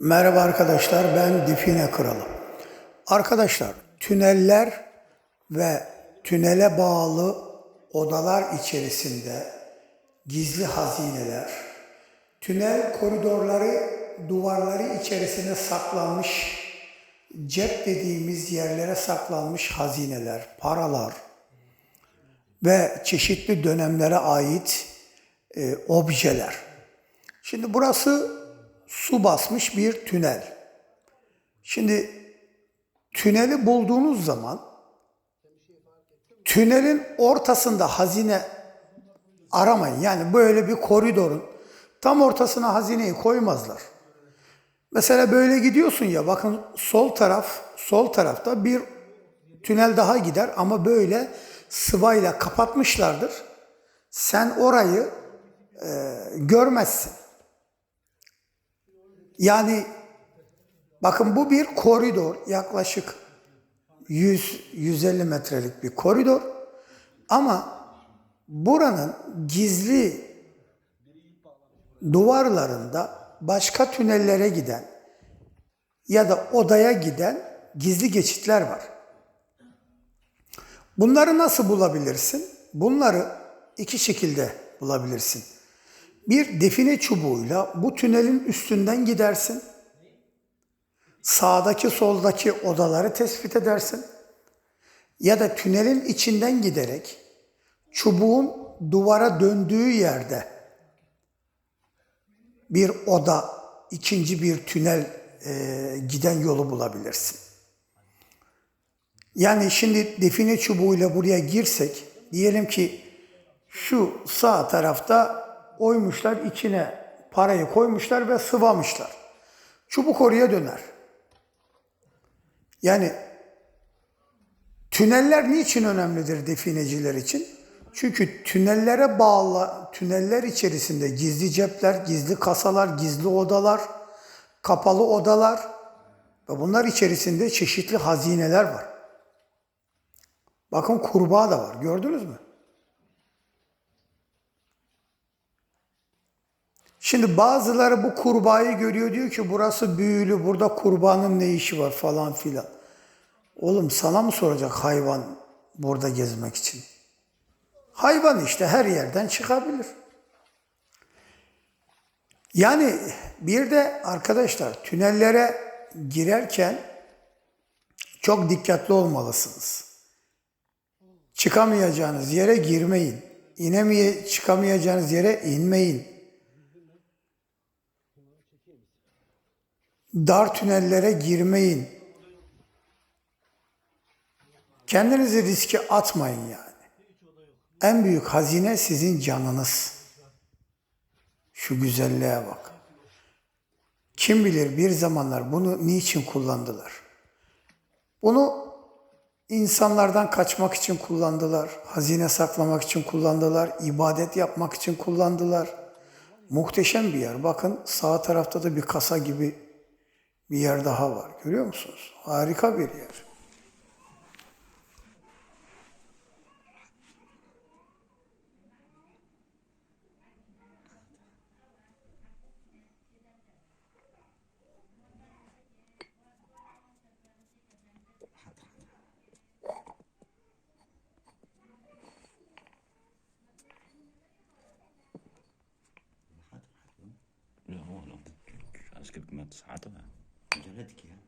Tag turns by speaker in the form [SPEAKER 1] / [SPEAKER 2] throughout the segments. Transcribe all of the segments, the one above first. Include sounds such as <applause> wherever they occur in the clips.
[SPEAKER 1] Merhaba arkadaşlar, ben Difine Kralı. Arkadaşlar, tüneller ve tünele bağlı odalar içerisinde gizli hazineler, tünel koridorları, duvarları içerisine saklanmış, cep dediğimiz yerlere saklanmış hazineler, paralar ve çeşitli dönemlere ait e, objeler. Şimdi burası su basmış bir tünel. Şimdi tüneli bulduğunuz zaman tünelin ortasında hazine aramayın. Yani böyle bir koridorun tam ortasına hazineyi koymazlar. Mesela böyle gidiyorsun ya bakın sol taraf sol tarafta bir tünel daha gider ama böyle sıvayla kapatmışlardır. Sen orayı e, görmezsin. Yani bakın bu bir koridor yaklaşık 100-150 metrelik bir koridor ama buranın gizli duvarlarında başka tünellere giden ya da odaya giden gizli geçitler var. Bunları nasıl bulabilirsin? Bunları iki şekilde bulabilirsin. Bir define çubuğuyla bu tünelin üstünden gidersin. Sağdaki soldaki odaları tespit edersin. Ya da tünelin içinden giderek çubuğun duvara döndüğü yerde bir oda, ikinci bir tünel e, giden yolu bulabilirsin. Yani şimdi define çubuğuyla buraya girsek, diyelim ki şu sağ tarafta oymuşlar içine parayı koymuşlar ve sıvamışlar. Çubuk oraya döner. Yani tüneller niçin önemlidir defineciler için? Çünkü tünellere bağlı, tüneller içerisinde gizli cepler, gizli kasalar, gizli odalar, kapalı odalar ve bunlar içerisinde çeşitli hazineler var. Bakın kurbağa da var. Gördünüz mü? Şimdi bazıları bu kurbağayı görüyor diyor ki burası büyülü, burada kurbanın ne işi var falan filan. Oğlum sana mı soracak hayvan burada gezmek için? Hayvan işte her yerden çıkabilir. Yani bir de arkadaşlar tünellere girerken çok dikkatli olmalısınız. Çıkamayacağınız yere girmeyin. İnemeye çıkamayacağınız yere inmeyin. Dar tünellere girmeyin. Kendinizi riske atmayın yani. En büyük hazine sizin canınız. Şu güzelliğe bak. Kim bilir bir zamanlar bunu niçin kullandılar? Bunu insanlardan kaçmak için kullandılar, hazine saklamak için kullandılar, ibadet yapmak için kullandılar. Muhteşem bir yer. Bakın sağ tarafta da bir kasa gibi bir yer daha var. Görüyor musunuz? Harika bir yer.
[SPEAKER 2] لا هو لا اشكال ما تسعتها
[SPEAKER 3] जलद किया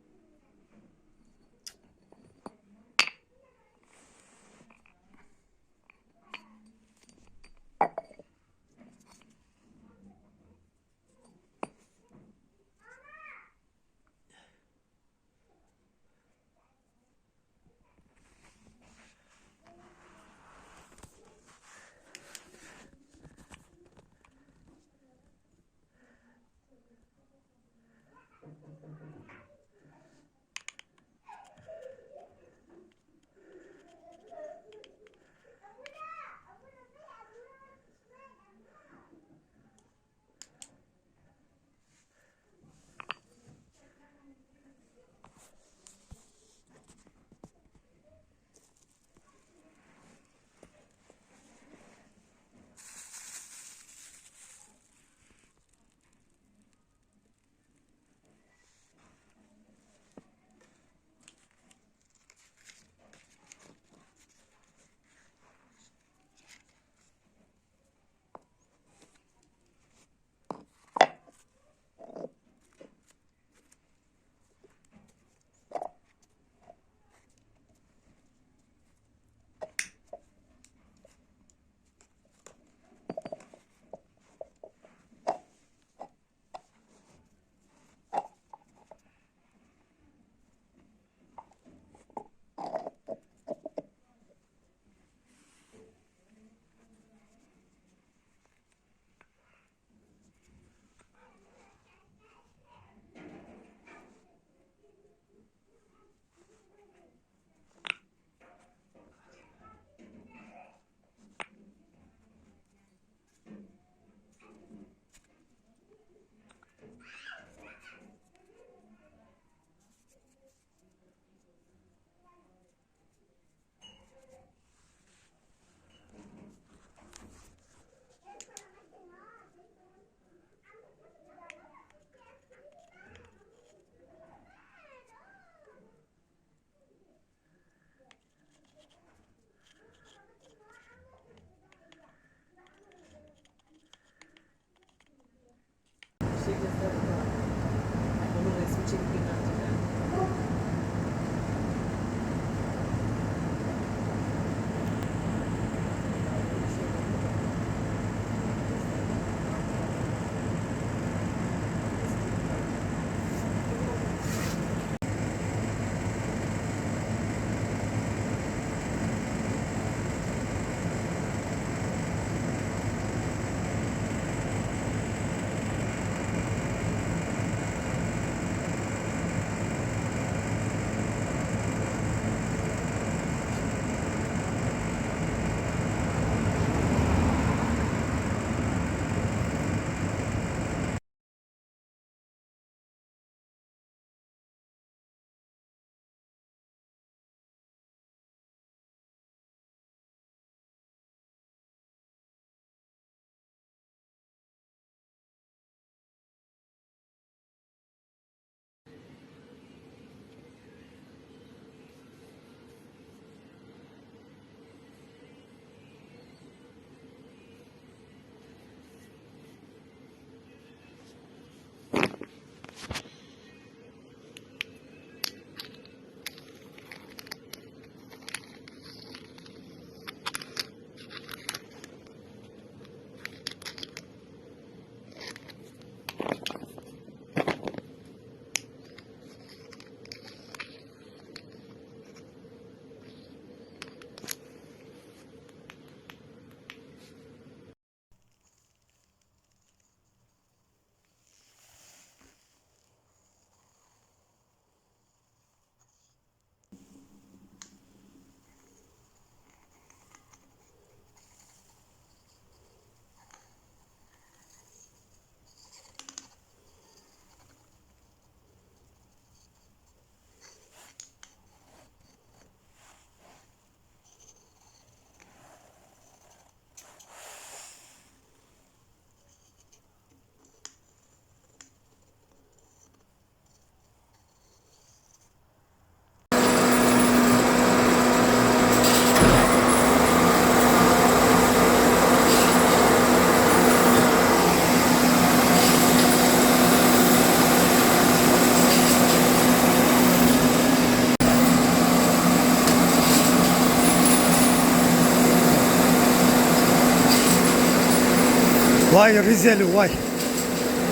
[SPEAKER 1] Vay Rizeli vay.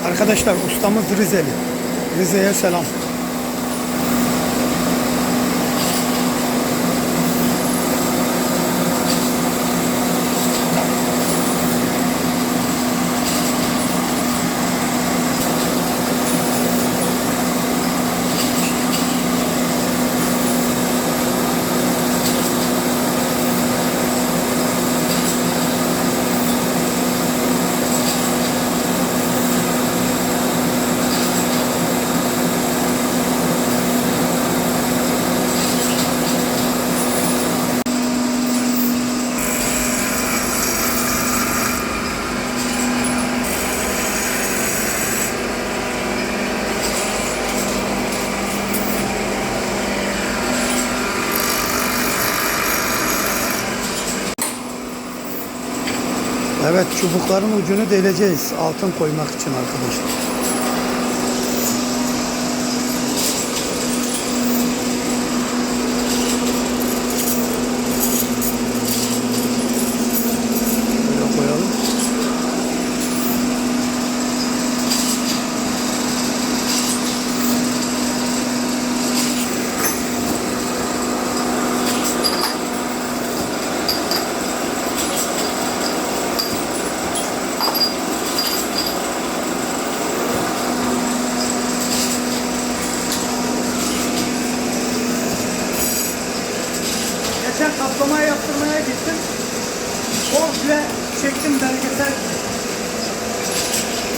[SPEAKER 1] Arkadaşlar ustamız Rizeli. Rize'ye selam. Evet çubukların ucunu deleceğiz altın koymak için arkadaşlar. Böyle koyalım. Geçen kaplama yaptırmaya gittim. Komple çektim belgesel.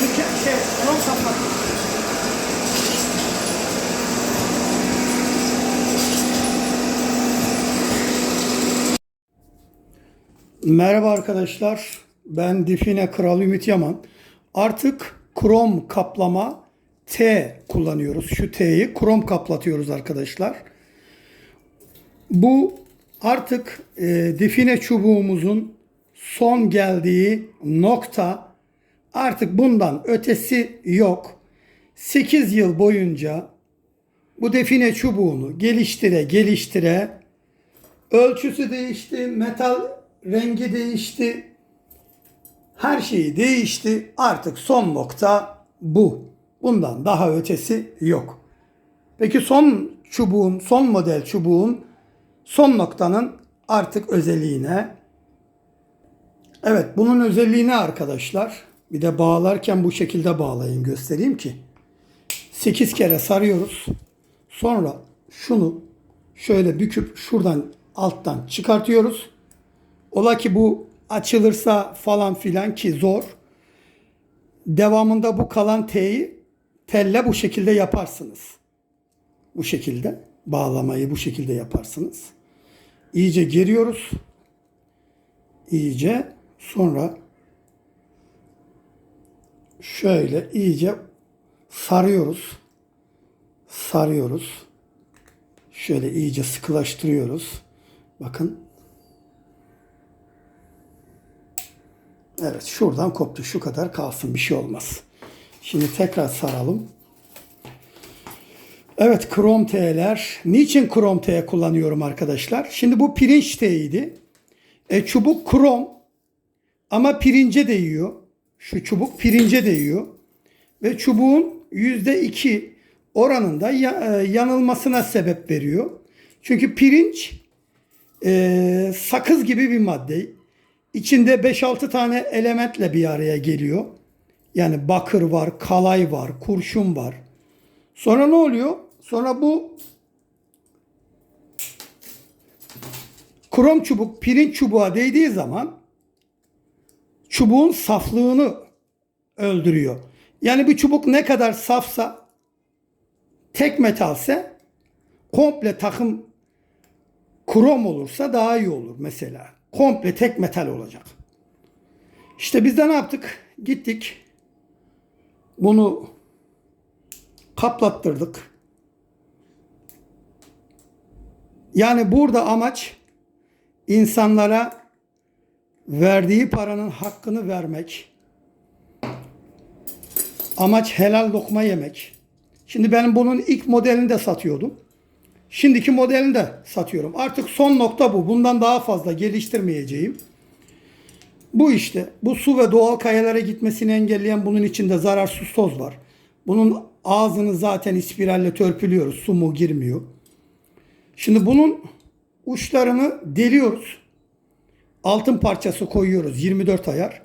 [SPEAKER 1] Müke- Şey, krom kaplama. Merhaba arkadaşlar. Ben Difine Kral Ümit Yaman. Artık krom kaplama T kullanıyoruz. Şu T'yi krom kaplatıyoruz arkadaşlar. Bu artık e, define çubuğumuzun son geldiği nokta artık bundan ötesi yok. 8 yıl boyunca bu define çubuğunu geliştire geliştire ölçüsü değişti, metal rengi değişti. Her şeyi değişti. Artık son nokta bu. Bundan daha ötesi yok. Peki son çubuğun, son model çubuğun son noktanın artık özelliğine. Evet bunun özelliğine arkadaşlar. Bir de bağlarken bu şekilde bağlayın göstereyim ki. 8 kere sarıyoruz. Sonra şunu şöyle büküp şuradan alttan çıkartıyoruz. Ola ki bu açılırsa falan filan ki zor. Devamında bu kalan T'yi telle bu şekilde yaparsınız. Bu şekilde bağlamayı bu şekilde yaparsınız. İyice geriyoruz. İyice sonra şöyle iyice sarıyoruz. Sarıyoruz. Şöyle iyice sıkılaştırıyoruz. Bakın. Evet şuradan koptu. Şu kadar kalsın. Bir şey olmaz. Şimdi tekrar saralım. Evet krom T'ler. Niçin krom T kullanıyorum arkadaşlar? Şimdi bu pirinç T'ydi. E, çubuk krom ama pirince değiyor. Şu çubuk pirince değiyor. Ve çubuğun %2 oranında ya- e, yanılmasına sebep veriyor. Çünkü pirinç e, sakız gibi bir madde. İçinde 5-6 tane elementle bir araya geliyor. Yani bakır var, kalay var, kurşun var. Sonra ne oluyor? Sonra bu krom çubuk pirinç çubuğa değdiği zaman çubuğun saflığını öldürüyor. Yani bir çubuk ne kadar safsa tek metalse komple takım krom olursa daha iyi olur mesela. Komple tek metal olacak. İşte biz de ne yaptık? Gittik. Bunu kaplattırdık. Yani burada amaç insanlara verdiği paranın hakkını vermek. Amaç helal lokma yemek. Şimdi ben bunun ilk modelini de satıyordum. Şimdiki modelini de satıyorum. Artık son nokta bu. Bundan daha fazla geliştirmeyeceğim. Bu işte. Bu su ve doğal kayalara gitmesini engelleyen bunun içinde zararsız toz var. Bunun ağzını zaten ispiralle törpülüyoruz. Su mu girmiyor. Şimdi bunun uçlarını deliyoruz. Altın parçası koyuyoruz 24 ayar.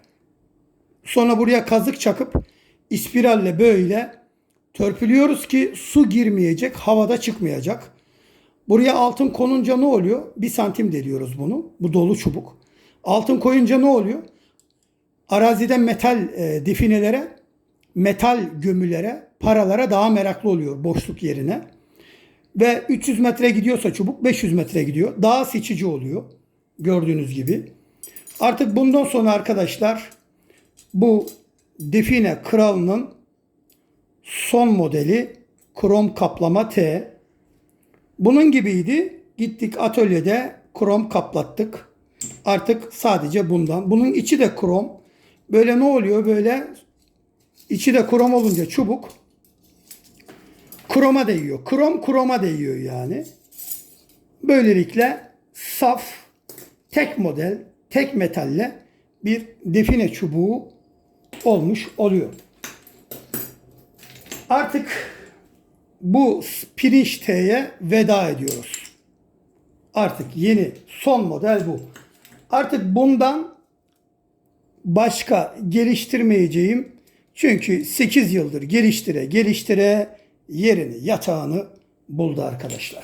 [SPEAKER 1] Sonra buraya kazık çakıp ispiralle böyle törpülüyoruz ki su girmeyecek, havada çıkmayacak. Buraya altın konunca ne oluyor? Bir santim deliyoruz bunu. Bu dolu çubuk. Altın koyunca ne oluyor? Arazide metal e, definelere, metal gömülere, paralara daha meraklı oluyor boşluk yerine. Ve 300 metre gidiyorsa çubuk 500 metre gidiyor. Daha seçici oluyor. Gördüğünüz gibi. Artık bundan sonra arkadaşlar bu define kralının son modeli krom kaplama T. Bunun gibiydi. Gittik atölyede krom kaplattık. Artık sadece bundan. Bunun içi de krom. Böyle ne oluyor? Böyle içi de krom olunca çubuk kroma değiyor. Krom kroma değiyor yani. Böylelikle saf, tek model, tek metalle bir define çubuğu olmuş oluyor. Artık bu pirinç T'ye veda ediyoruz. Artık yeni son model bu. Artık bundan başka geliştirmeyeceğim. Çünkü 8 yıldır geliştire geliştire yerini yatağını buldu arkadaşlar.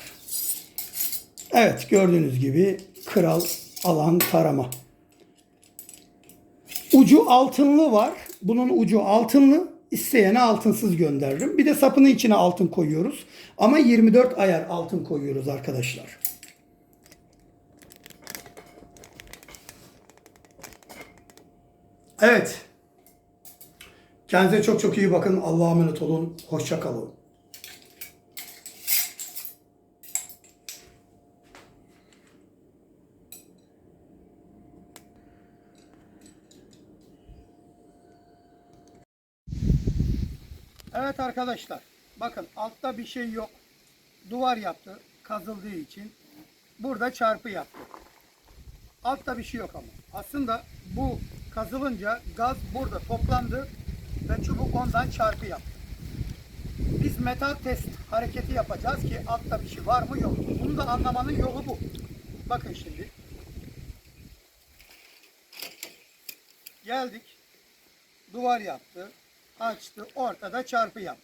[SPEAKER 1] Evet gördüğünüz gibi kral alan tarama. Ucu altınlı var. Bunun ucu altınlı. İsteyene altınsız gönderirim. Bir de sapının içine altın koyuyoruz. Ama 24 ayar altın koyuyoruz arkadaşlar. Evet. Kendinize çok çok iyi bakın. Allah'a emanet olun. Hoşça kalın. Evet arkadaşlar. Bakın altta bir şey yok. Duvar yaptı kazıldığı için. Burada çarpı yaptı. Altta bir şey yok ama. Aslında bu kazılınca gaz burada toplandı ve çubuk ondan çarpı yaptı. Biz metal test hareketi yapacağız ki altta bir şey var mı yok mu. Bunu da anlamanın yolu bu. Bakın şimdi. Geldik. Duvar yaptı. Açtı. Ortada çarpı yaptı.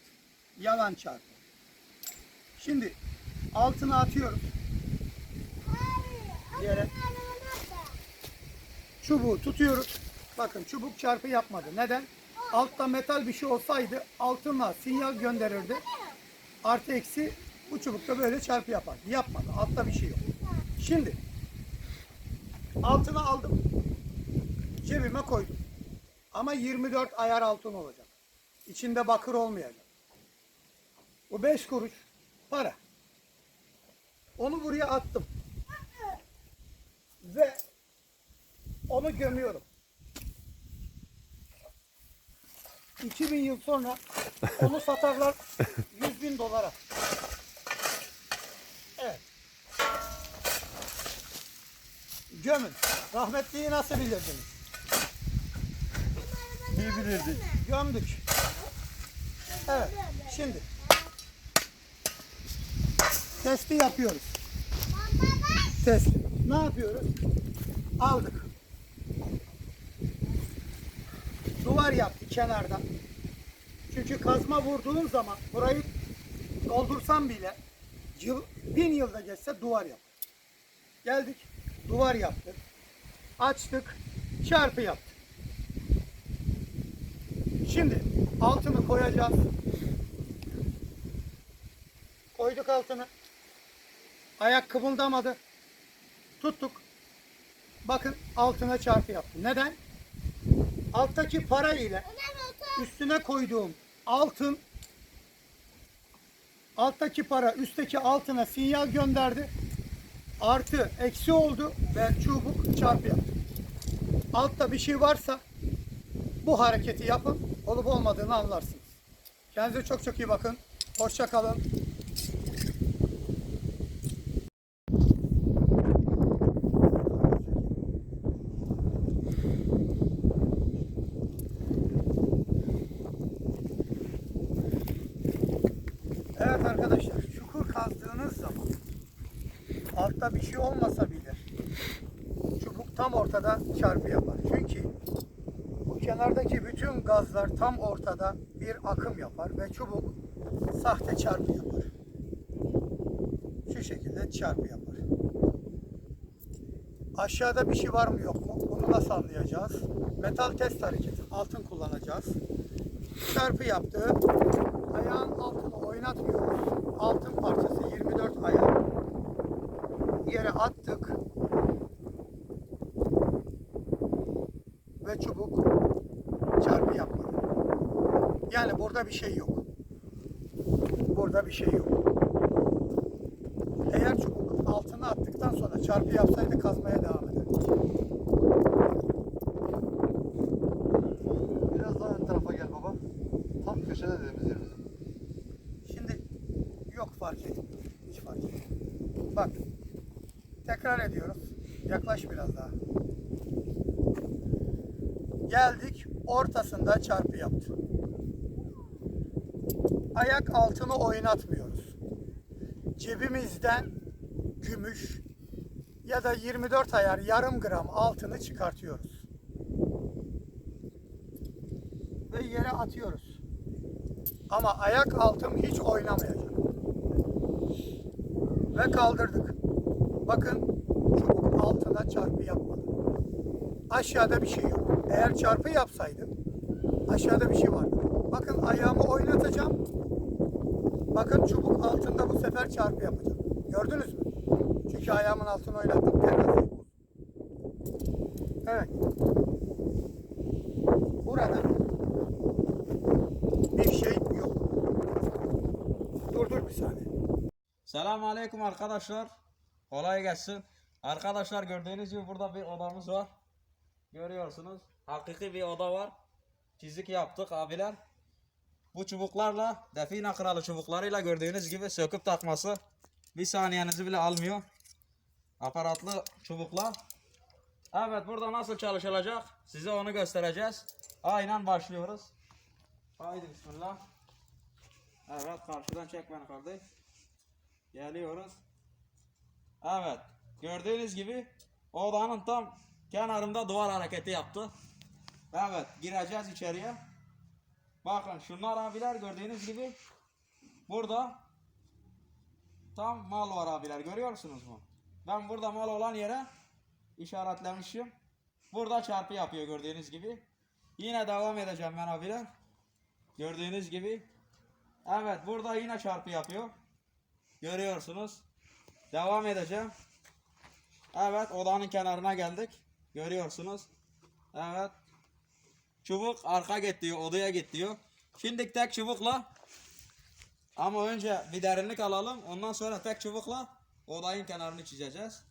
[SPEAKER 1] Yalan çarpı. Şimdi altına atıyoruz. Yere. Çubuğu tutuyoruz. Bakın çubuk çarpı yapmadı. Neden? Altta metal bir şey olsaydı altınla sinyal gönderirdi. Artı eksi bu çubukta böyle çarpı yapar. Yapmadı. Altta bir şey yok. Şimdi altına aldım. Cebime koydum. Ama 24 ayar altın olacak. İçinde bakır olmayacak. Bu 5 kuruş para. Onu buraya attım. Ve onu gömüyorum. 2000 yıl sonra onu satarlar <laughs> 100 bin dolara. Evet. Gömün. Rahmetliyi nasıl bilirdiniz?
[SPEAKER 3] İyi bilirdik.
[SPEAKER 1] Gömdük. Evet. Şimdi testi yapıyoruz. Testi. Ne yapıyoruz? Aldık. Duvar yaptı kenardan. Çünkü kazma vurduğum zaman burayı doldursam bile yıl, bin yılda geçse duvar yap. Geldik. Duvar yaptık. Açtık. Çarpı yaptık. Şimdi altını koyacağız. Koyduk altını. Ayak kımıldamadı. Tuttuk. Bakın altına çarpı yaptı. Neden? Alttaki para ile üstüne koyduğum altın alttaki para üstteki altına sinyal gönderdi. Artı eksi oldu ve çubuk çarpı yaptı. Altta bir şey varsa bu hareketi yapın. Olup olmadığını anlarsınız. Kendinize çok çok iyi bakın. Hoşça kalın. Evet arkadaşlar, çukur kazdığınız zaman altta bir şey olmasa bile çukur tam ortada çarpı yapar. Kenardaki bütün gazlar tam ortada bir akım yapar ve çubuk sahte çarpı yapar. Şu şekilde çarpı yapar. Aşağıda bir şey var mı yok mu? Bunu nasıl anlayacağız? Metal test hareketi. Altın kullanacağız. Çarpı yaptı. Ayağın altını oynatmıyoruz. Altın parçası 24 ayağı yere attık. Ve çubuk çarpı yapmadı. Yani burada bir şey yok. Burada bir şey yok. Eğer çubuk altına attıktan sonra çarpı yapsaydı kazmaya devam ederdik.
[SPEAKER 3] Biraz daha ön tarafa gel baba. Tam köşede dediğimiz yer bizim.
[SPEAKER 1] Şimdi yok fark etmiyor. Hiç fark etmiyor. Bak. Tekrar ediyoruz. Yaklaş biraz daha. Geldik. Ortasında çarpı yaptı. Ayak altını oynatmıyoruz. Cebimizden gümüş ya da 24 ayar yarım gram altını çıkartıyoruz. Ve yere atıyoruz. Ama ayak altım hiç oynamayacak. Ve kaldırdık. Bakın çubuk altına çarpı yapmadı. Aşağıda bir şey yok. Eğer çarpı yapsaydım aşağıda bir şey vardı. Bakın ayağımı oynatacağım. Bakın çubuk altında bu sefer çarpı yapacak. Gördünüz mü? Çünkü ayağımın altını oynattım. Teraziyi bozdum. Evet. Burada bir şey yok. Dur dur bir saniye.
[SPEAKER 4] Selamun Aleyküm arkadaşlar. Kolay gelsin. Arkadaşlar gördüğünüz gibi burada bir odamız var. Görüyorsunuz. Hakiki bir oda var. Çizik yaptık abiler. Bu çubuklarla define kralı çubuklarıyla gördüğünüz gibi söküp takması bir saniyenizi bile almıyor. Aparatlı çubuklar. Evet burada nasıl çalışılacak size onu göstereceğiz. Aynen başlıyoruz. Haydi bismillah. Evet karşıdan çek beni kardeş. Geliyoruz. Evet. Gördüğünüz gibi odanın tam kenarında duvar hareketi yaptı. Evet. Gireceğiz içeriye. Bakın şunlar abiler gördüğünüz gibi burada tam mal var abiler. Görüyorsunuz mu? Ben burada mal olan yere işaretlemişim. Burada çarpı yapıyor gördüğünüz gibi. Yine devam edeceğim ben abiler. Gördüğünüz gibi. Evet burada yine çarpı yapıyor. Görüyorsunuz. Devam edeceğim. Evet odanın kenarına geldik. Görüyorsunuz. Evet. Çubuk arka git diyor. Odaya git diyor. Şimdi tek çubukla ama önce bir derinlik alalım. Ondan sonra tek çubukla odayın kenarını çizeceğiz.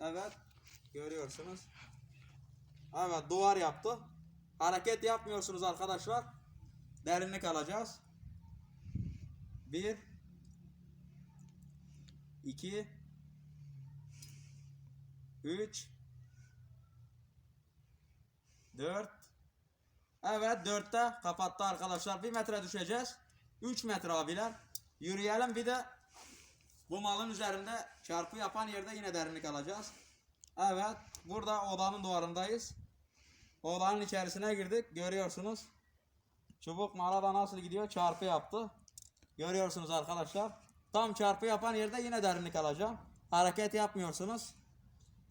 [SPEAKER 4] Evet. Görüyorsunuz. Evet duvar yaptı. Hareket yapmıyorsunuz arkadaşlar. Derinlik alacağız. Bir 2 3 4 Evet 4'te kapattı arkadaşlar. 1 metre düşeceğiz. 3 metre abiler. Yürüyelim bir de bu malın üzerinde çarpı yapan yerde yine derinlik alacağız. Evet burada odanın duvarındayız. Odanın içerisine girdik. Görüyorsunuz. Çubuk mala da nasıl gidiyor? Çarpı yaptı. Görüyorsunuz arkadaşlar. Tam çarpı yapan yerde yine derinlik alacağım. Hareket yapmıyorsunuz.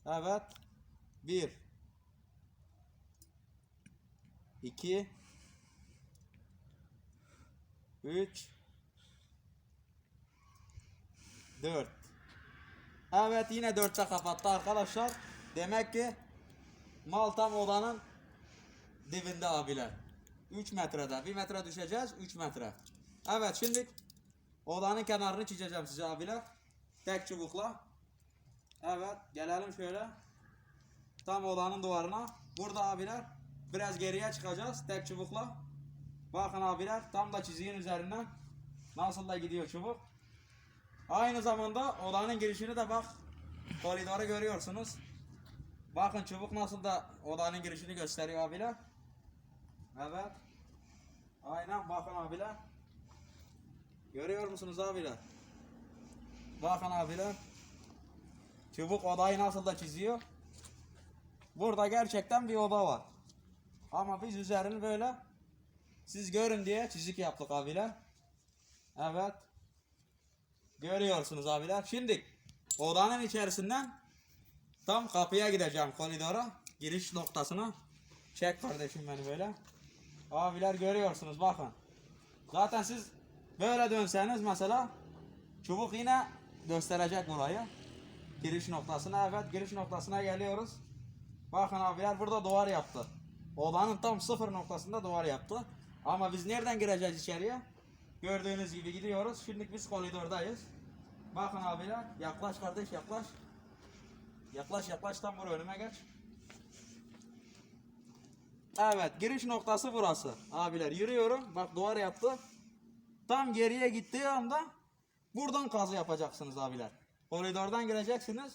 [SPEAKER 4] Evet. 1 2 3 4 Evet yine 4'te kapattı arkadaşlar. Demek ki mal tam odanın dibinde abiler. 3 metrede. 1 metre düşeceğiz. 3 metre. Evet şimdi odanın kenarını çizeceğim size abiler. Tek çubukla. Evet gelelim şöyle. Tam odanın duvarına. Burada abiler biraz geriye çıkacağız tek çubukla. Bakın abiler tam da çizginin üzerinden nasıl da gidiyor çubuk. Aynı zamanda odanın girişini de bak koridoru görüyorsunuz. Bakın çubuk nasıl da odanın girişini gösteriyor abiler. Evet. Aynen bakın abiler. Görüyor musunuz abiler? Bakın abiler. Çubuk odayı nasıl da çiziyor. Burada gerçekten bir oda var. Ama biz üzerini böyle siz görün diye çizik yaptık abiler. Evet. Görüyorsunuz abiler. Şimdi odanın içerisinden tam kapıya gideceğim koridora. Giriş noktasına. Çek kardeşim beni böyle. Abiler görüyorsunuz bakın. Zaten siz böyle dönseniz mesela çubuk yine gösterecek burayı. Giriş noktasına evet giriş noktasına geliyoruz. Bakın abiler burada duvar yaptı. Odanın tam sıfır noktasında duvar yaptı. Ama biz nereden gireceğiz içeriye? Gördüğünüz gibi gidiyoruz. Şimdi biz koridordayız. Bakın abiler yaklaş kardeş yaklaş. Yaklaş yaklaş tam buraya önüme geç. Evet giriş noktası burası. Abiler yürüyorum. Bak duvar yaptı. Tam geriye gittiği anda buradan kazı yapacaksınız abiler. Koridordan gireceksiniz.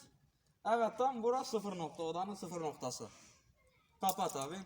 [SPEAKER 4] Evet tam burası sıfır nokta. Odanın sıfır noktası. Kapat abi.